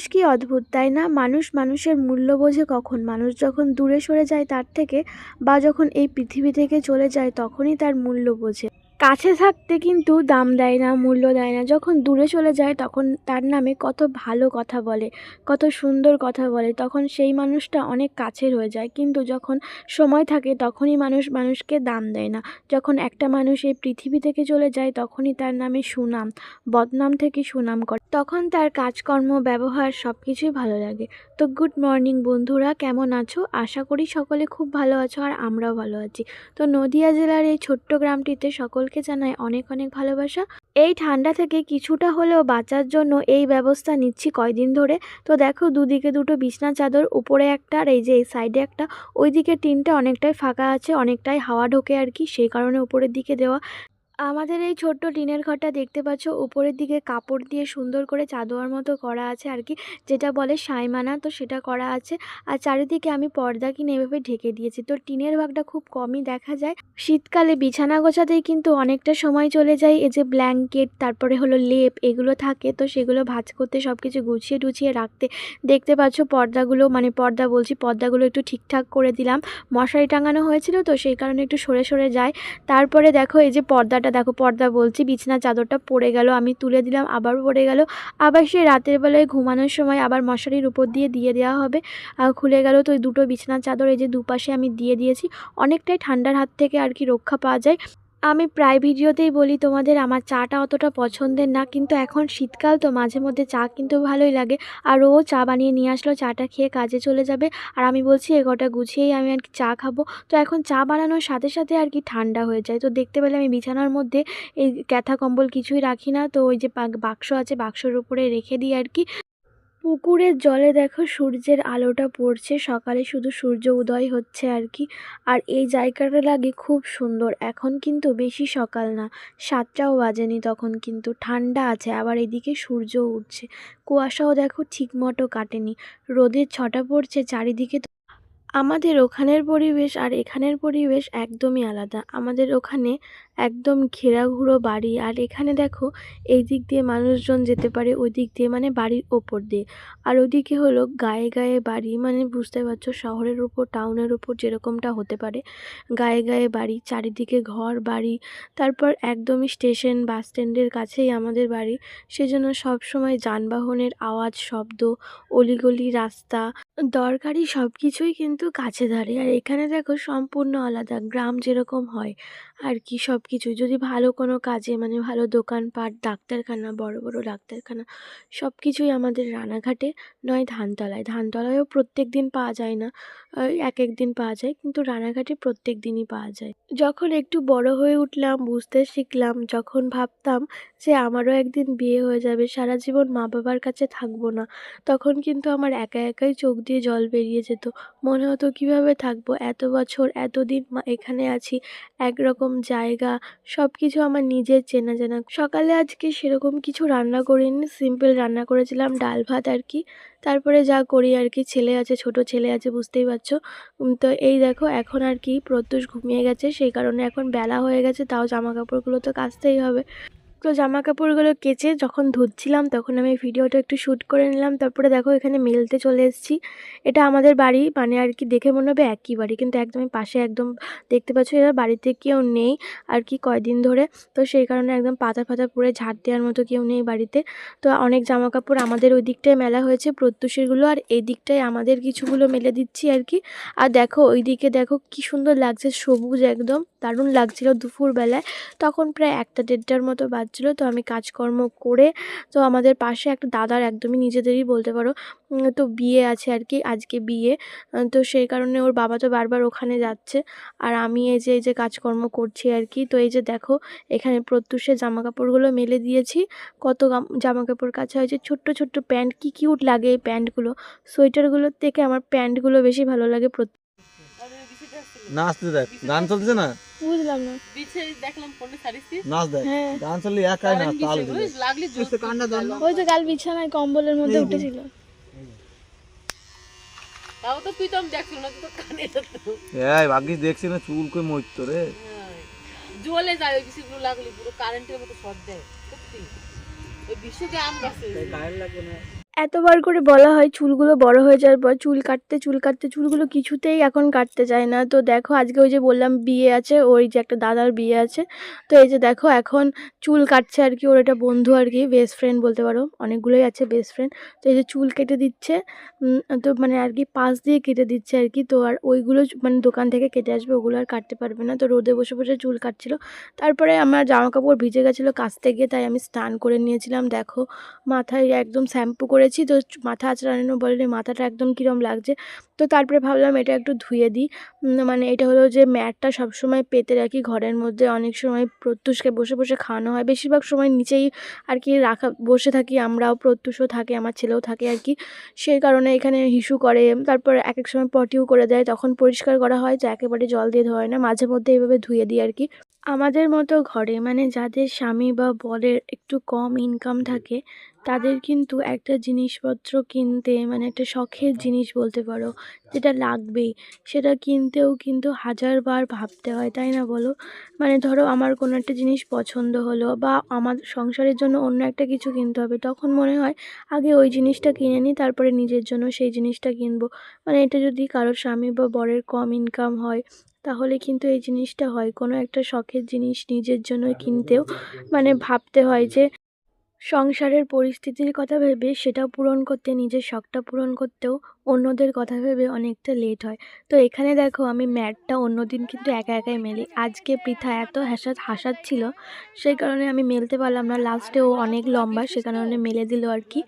মানুষ কি অদ্ভুত, তাই না? মানুষ মানুষের মূল্য বোঝে কখন? মানুষ যখন দূরে সরে যায় তার থেকে বা যখন এই পৃথিবী থেকে চলে যায় তখনই তার মূল্য বোঝে। কাছে থাকতে কিন্তু দাম দেয় না, মূল্য দেয় না। যখন দূরে চলে যায় তখন তার নামে কত ভালো কথা বলে, কত সুন্দর কথা বলে, তখন সেই মানুষটা অনেক কাছের হয়ে যায়। কিন্তু যখন সময় থাকে তখনই মানুষ, মানুষকে দাম দেয় না। যখন একটা মানুষ এই পৃথিবী থেকে চলে যায় তখনই তার নামে সুনাম, বদনাম থেকে সুনাম করে। তখন তার কাজকর্ম, ব্যবহার সব কিছুই ভালো লাগে। তো গুড মর্নিং বন্ধুরা, কেমন আছো? আশা করি সকলে খুব ভালো আছো আর আমরাও ভালো আছি। তো নদিয়া জেলার এই ছোট্ট গ্রামটিতে সকলকে জানাই অনেক অনেক ভালোবাসা। এই ঠান্ডা থেকে কিছুটা হলেও বাঁচার জন্য এই ব্যবস্থা নিচ্ছি কয়দিন ধরে। তো দেখো, দুদিকে দুটো বিছনা চাদর, উপরে একটা আর এই যে এই সাইডে একটা। ওইদিকে টিনটা অনেকটাই ফাঁকা আছে, অনেকটাই হাওয়া ঢোকে আর কি, সেই কারণে উপরের দিকে দেওয়া। আমাদের এই ছোট্ট টিনের ঘরটা দেখতে পাচ্ছ, উপরের দিকে কাপড় দিয়ে সুন্দর করে চাদোয়ার মতো করা আছে আর কি, যেটা বলে সাইমানা, তো সেটা করা আছে। আর চারিদিকে আমি পর্দা কিনে এভাবে ঢেকে দিয়েছি। তো টিনের ভাগটা খুব কমই দেখা যায়। শীতকালে বিছানা গোছাতেই কিন্তু অনেকটা সময় চলে যায়। এই যে ব্ল্যাঙ্কেট, তারপরে হলো লেপ, এগুলো থাকে, তো সেগুলো ভাঁজ করতে সব কিছু গুছিয়ে টুছিয়ে রাখতে। দেখতে পাচ্ছ পর্দাগুলো মানে পর্দা বলছি, পর্দাগুলো একটু ঠিকঠাক করে দিলাম। মশারি টাঙানো হয়েছিল, তো সেই কারণে একটু সরে সরে যায়। তারপরে দেখো এই যে পর্দাটা দেখো পর্দা বলছি বিছনা চাদরটা পড়ে গেল, আমি তুলে দিলাম, আবার পড়ে গেল। আবার সে রাতের বেলায় ঘুমানোর সময় আবার মশারির উপর দিয়ে দিয়ে দেওয়া হবে। খুলে গেল তো দুটো বিছনা চাদর, এই যে দুপাশে আমি দিয়ে দিয়েছি। অনেকটাই ঠান্ডার হাত থেকে আর কি রক্ষা পাওয়া যায়। আমি প্রায় ভিডিওতেই বলি তোমাদের আমার চাটা অতটা পছন্দের না, কিন্তু এখন শীতকাল তো মাঝে মধ্যে চা কিন্তু ভালোই লাগে। আর ও চা বানিয়ে নিয়ে আসলো, চাটা খেয়ে কাজে চলে যাবে। আর আমি বলছি এগোটা গুছিয়েই আমি আর কি চা খাব? তো এখন চা বানানোর সাথে সাথে আর কি ঠান্ডা হয়ে যায়। তো দেখতে পেলে আমি বিছানার মধ্যে এই ক্যাথা কম্বল কিছুই রাখি না। তো ওই যে বাক্স আছে, বাক্সর উপরে রেখে দিই আর কি। পুকুরের জলে দেখো সূর্যের আলোটা পড়ছে, সকালে শুধু সূর্য উদয় হচ্ছে আর কি। আর এই জায়গাটা লাগে খুব সুন্দর, এখন কিন্তু বেশি সকাল না, সাতটাও বাজেনি তখন কিন্তু, ঠান্ডা আছে, আবার এদিকে সূর্য উঠছে। কুয়াশাও দেখো ঠিকমতো কাটেনি, রোদের ছটা পড়ছে, চারিদিকে আমাদের ওখানের পরিবেশ আর এখানের পরিবেশ একদমই আলাদা। আমাদের ওখানে একদম ঘেরাঘুরো বাড়ি আর এখানে দেখো এই দিক দিয়ে মানুষজন যেতে পারে, ওই দিক দিয়ে মানে বাড়ির ওপর দিয়ে। আর ওদিকে হলো গায়ে গায়ে বাড়ি মানে বুঝতে পারছ শহরের উপর, টাউনের উপর যেরকমটা হতে পারে। গায়ে গায়ে বাড়ি, চারিদিকে ঘর, বাড়ি, তারপর একদমই স্টেশন, বাস স্ট্যান্ডের কাছেই আমাদের বাড়ি। সেজন্য সবসময় যানবাহনের আওয়াজ, শব্দ, অলিগলি রাস্তা দরকারি সব কিছুই কিন্তু কাছে ধারে আর এখানে দেখো সম্পূর্ণ আলাদা গ্রাম যেরকম হয়। আর কি সব কিছু যদি ভালো কোনো কাজে মানে ভালো দোকানপাট, ডাক্তারখানা, বড় বড় ডাক্তারখানা সব কিছুই আমাদের রানাঘাটে, নয় ধানতলায়। ধানতলায়ও প্রত্যেক দিন পাওয়া যায় না এক এক দিন পাওয়া যায়, কিন্তু রানাঘাটে প্রত্যেক দিনই পাওয়া যায়। যখন একটু বড় হয়ে উঠলাম, বুঝতে শিখলাম, যখন ভাবতাম যে আমারও একদিন বিয়ে হয়ে যাবে, সারা জীবন মা বাবার কাছে থাকব না, তখন কিন্তু আমার একা একাই চোখ দিয়ে জল বেরিয়ে যেত। মনে হতো, কীভাবে থাকব? এত বছর, এতদিন এখানে আছি, একরকম জায়গা সব কিছু আমার নিজের চেনা জানা। সকালে আজকে সেরকম কিছু রান্না করিনি সিম্পল রান্না করেছিলাম, ডাল ভাত আর কি তারপরে যা করি আর কি ছেলে আছে, ছোট ছেলে আছে, বুঝতেই পারছ। তো এই দেখো, এখন আর কি প্রত্যুষ ঘুমিয়ে গেছে, সেই কারণে এখন বেলা হয়ে গেছে, তাও জামা কাপড়গুলো তো কাচতেই হবে। তো জামা কাপড়গুলো কেচে যখন ধুচ্ছিলাম, তখন আমি ভিডিওটা একটু শ্যুট করে নিলাম। তারপরে দেখো এখানে মেলতে চলে এসেছি। এটা আমাদের বাড়ি মানে আর কি দেখে মনে হবে একই বাড়ি, কিন্তু একদমই পাশে একদম দেখতে পাচ্ছ এরা বাড়িতে কেউ নেই আর কি কয়দিন ধরে। তো সেই কারণে একদম পাতা ফাতা পরে ঝাড় দেওয়ার মতো কেউ নেই বাড়িতে। তো অনেক জামা কাপড় আমাদের ওই দিকটায় মেলা হয়েছে, প্রত্যুষেরগুলো, আর এই দিকটায় আমাদের কিছুগুলো মেলে দিচ্ছি আর কি। আর দেখো ওই দিকে দেখো কি সুন্দর লাগছে, সবুজ একদম, দারুণ লাগছিল দুপুরবেলায়। তখন প্রায় একটা দেড়টার মতো বাজছিল তো আমি কাজকর্ম করে, তো আমাদের পাশে একটা দাদার একদমই নিজেদেরই বলতে পারো তো বিয়ে আছে আর কি, আজকে বিয়ে তো সেই কারণে ওর বাবা তো বারবার ওখানে যাচ্ছে, আর আমি এই যে এই যে কাজকর্ম করছি আর কি, তো এই যে দেখো, এখানে প্রত্যুষে জামা কাপড়গুলো মেলে দিয়েছি, কত জামা কাপড় কাছা হয়েছে, ছোট্ট ছোট্ট প্যান্ট, কি কিউট লাগে এই প্যান্টগুলো, সোয়েটারগুলোর থেকে আমার প্যান্টগুলো বেশি ভালো লাগে নাচতে দেখ। গান চলছে না? বুঝলাম না। বিছে দেখলাম ফোনে সারিছি নাচ দেখ। হ্যাঁ। গান চললে একাই নাচ তাল দিলে লাগলি জোস কান্না দাও ওই তো কাল বিছানায় কম্বলের মধ্যে উঠেছিল। তাও তো তুই তো আমি দেখছিল না তুই তো কানে তো এই ভাগ্যিস দেখছি না চুল কই মরত রে। জলে যায় ওই লাগলি পুরো কারেন্টের মতো শর্ট দেয়। সত্যি। ওই বিশ্বকে আম গাছে। এতবার করে বলা হয় চুলগুলো বড় হয়ে যাওয়ার পর চুল কাটতে চুল কাটতে, চুলগুলো কিছুতেই এখন কাটতে চায় না। তো দেখো, আজকে ওই যে বললাম বিয়ে আছে, ওই যে একটা দাদার বিয়ে আছে। তো এই যে দেখো, এখন চুল কাটছে আর কি, ওর একটা বন্ধু আর কি বেস্ট ফ্রেন্ড বলতে পারো, অনেকগুলোই আছে বেস্ট ফ্রেন্ড তো এই যে চুল কেটে দিচ্ছে তো মানে আর কি পাশ দিয়ে কেটে দিচ্ছে আর কি। তো আর ওইগুলো মানে দোকান থেকে কেটে আসবে, ওগুলো আর কাটতে পারবে না। তো রোদে বসে বসে চুল কাটছিল। তারপরে আমার জামা কাপড় ভিজে গেছিল কাচতে গিয়ে, তাই আমি স্নান করে নিয়েছিলাম। দেখো, মাথায় একদম শ্যাম্পু করেছি। তো মাথা আঁচড়ানো বলে মাথাটা একদম কীরম লাগছে। তো তারপরে ভাবলাম এটা একটু ধুয়ে দিই। মানে এটা হলো যে ম্যাটটা সবসময় পেতে রাখি ঘরের মধ্যে। অনেক সময় প্রত্যুষকে বসে বসে খাওয়ানো হয়। বেশিরভাগ সময় নিচেই আর কি রাখা, বসে থাকি। আমরাও প্রত্যুষও থাকে, আমার ছেলেও থাকে আর কি। সেই কারণে এখানে হিসু করে। তারপর এক এক সময় পটিও করে দেয়। তখন পরিষ্কার করা হয় যে একেবারে জল দিয়ে ধোয় না। মাঝে মধ্যে এইভাবে ধুয়ে দিই আর কি। আমাদের মতো ঘরে মানে যাদের স্বামী বা বরের একটু কম ইনকাম থাকে, তাদের কিন্তু একটা জিনিসপত্র কিনতে মানে একটা শখের জিনিস বলতে পারো, যেটা লাগবেই, সেটা কিনতেও কিন্তু হাজারবার ভাবতে হয়, তাই না বলো? মানে ধরো আমার কোনো একটা জিনিস পছন্দ হলো বা আমার সংসারের জন্য অন্য একটা কিছু কিনতে হবে, তখন মনে হয় আগে ওই জিনিসটা কিনে নিই, তারপরে নিজের জন্য সেই জিনিসটা কিনবো। মানে এটা যদি কারোর স্বামী বা বরের কম ইনকাম হয় তাহলে কিন্তু এই জিনিসটা হয়। কোনো একটা শখের জিনিস নিজের জন্য কিনতেও মানে ভাবতে হয় যে সংসারের পরিস্থিতির কথা ভেবে সেটা পূরণ করতে, নিজের শখটা পূরণ করতেও অন্যদের কথা ভেবে অনেকটা লেট হয়। তো এখানে দেখো আমি ম্যাটটা অন্যদিন কিন্তু একা একাই মেলি। আজকে পৃথা এত হাসাত হাসাচ্ছিল, সেই কারণে আমি মেলতে পারলাম না। লাস্টে ও অনেক লম্বা, সে কারণে মেলে দিল আর কি।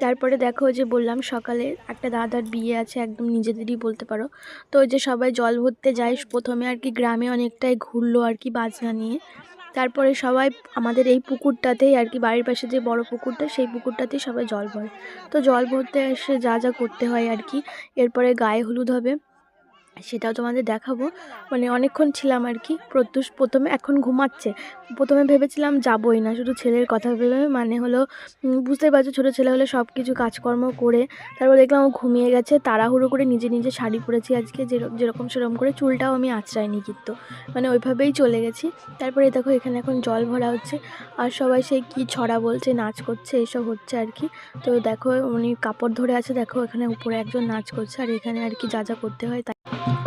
তারপরে দেখো যে বললাম সকালে একটা দাদার বিয়ে আছে, একদম নিজেদেরই বলতে পারো। তো ওই যে সবাই জল ভরতে যায়, প্রথমে আর কি গ্রামে অনেকটাই ঘুরলো আর কি বাজনা নিয়ে। তারপরে সবাই আমাদের এই পুকুরটাতেই আর কি, বাড়ির পাশে যে বড় পুকুরটা, সেই পুকুরটাতেই সবাই জল ভরে। তো জল ভরতে এসে যা যা করতে হয় আর কি, এরপরে গায়ে হলুদ হবে। সেটাও তোমাদের দেখাবো। মানে অনেকক্ষণ ছিলাম আর কি প্রত্যুষ প্রথমে এখন ঘুমাচ্ছে। প্রথমে ভেবেছিলাম যাবই না শুধু ছেলের কথা ভেবে মানে হলো উম, বুঝতেই পারছ ছোটো ছেলে হলে সব কিছু কাজকর্ম করে তারপর দেখলাম ও ঘুমিয়ে গেছে তাড়াহুড়ো করে নিজে নিজে শাড়ি পরেছি আজকে যেরকম সেরকম করে চুলটাও আমি আঁচড়াইনি কিন্তু। মানে ওইভাবেই চলে গেছি। তারপরে দেখো এখানে এখন জল ভরা হচ্ছে আর সবাই সেই কী ছড়া বলছে নাচ করছে এসব হচ্ছে আর কি। তো দেখো উনি কাপড় ধরে আছে দেখো এখানে উপরে একজন নাচ করছে আর এখানে আর কি যা যা করতে হয় তাই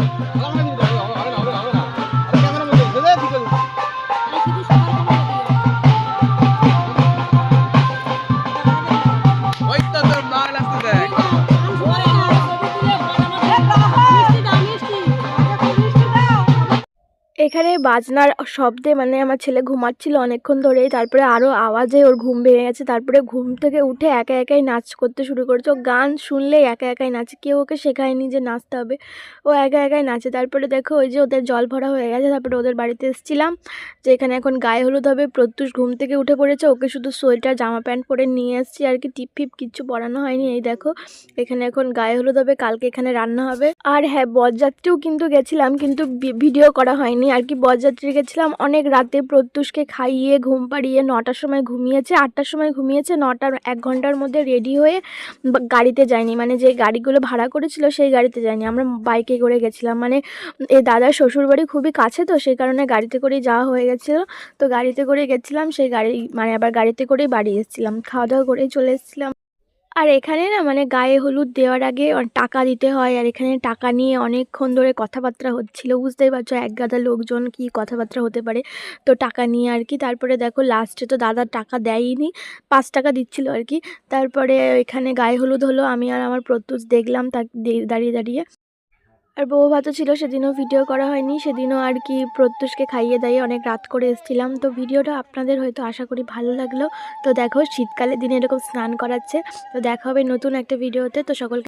এখানে বাজনার শব্দে মানে আমার ছেলে ঘুমাচ্ছিল অনেকক্ষণ ধরেই। তারপরে আরও আওয়াজে ওর ঘুম ভেঙে গেছে। তারপরে ঘুম থেকে উঠে একা একাই নাচ করতে শুরু করেছে। ও গান শুনলেই একা একাই নাচে। কেউ ওকে শেখায়নি যে নাচতে হবে। ও একা একাই নাচে। তারপরে দেখো ওই যে ওদের জল ভরা হয়ে গেছে। তারপরে ওদের বাড়িতে এসেছিলাম যে এখানে এখন গায়ে হলুদ হবে। প্রত্যুষ ঘুম থেকে উঠে পড়েছে। ওকে শুধু সোয়েটার, জামা প্যান্ট পরে নিয়ে এসেছি আর কি। টিপ ফিপ কিচ্ছু পরানো হয়নি। এই দেখো, এখানে এখন গায়ে হলুদ হবে। কালকে এখানে রান্না হবে। আর হ্যাঁ বরযাত্রীও কিন্তু গেছিলাম কিন্তু ভিডিও করা হয়নি। আর কি বরযাত্রী গেছিলাম অনেক রাতে প্রত্যুষকে খাইয়ে ঘুম পাড়িয়ে নটার সময় ঘুমিয়েছে। আটটার সময় ঘুমিয়েছে, নটার এক ঘণ্টার মধ্যে রেডি হয়ে গাড়িতে যায়নি। মানে যে গাড়িগুলো ভাড়া করেছিল সেই গাড়িতে যায়নি। আমরা বাইকে করে গেছিলাম। মানে এই দাদার শ্বশুরবাড়ি খুবই কাছে তো, সেই কারণে গাড়িতে করেই যাওয়া হয়ে গেছিল। তো গাড়িতে করে গেছিলাম, সেই গাড়ি মানে আবার গাড়িতে করেই বাড়ি এসেছিলাম। খাওয়া দাওয়া করেই চলে এসেছিলাম। আর এখানে না মানে গায়ে হলুদ দেওয়ার আগে টাকা দিতে হয়, আর এখানে টাকা নিয়ে অনেকক্ষণ ধরে কথাবার্তা হচ্ছিল। বুঝতেই পারছ, এক গাদা লোকজন কি কথাবার্তা হতে পারে। তো টাকা নিয়ে আর কি, তারপরে দেখো লাস্টে তো দাদা টাকা দেয়নি, পাঁচ টাকা দিচ্ছিল আর কি। তারপরে এখানে গায়ে হলুদ হলো, আমি আর আমার প্রত্যুষ দেখলাম তা দাঁড়িয়ে দাঁড়িয়ে। আর বউ ভাতও ছিল, সেদিনও ভিডিও করা হয়নি, সেদিনও আর কি প্রত্যুষকে খাইয়ে দাইয়ে অনেক রাত করে এসেছিলাম। তো ভিডিওটা আপনাদের হয়তো আশা করি ভালো লাগল। তো দেখো শীতকালে দিনে এরকম স্নান করাচ্ছে। তো দেখা হবে নতুন একটা ভিডিওতে তো সকলকে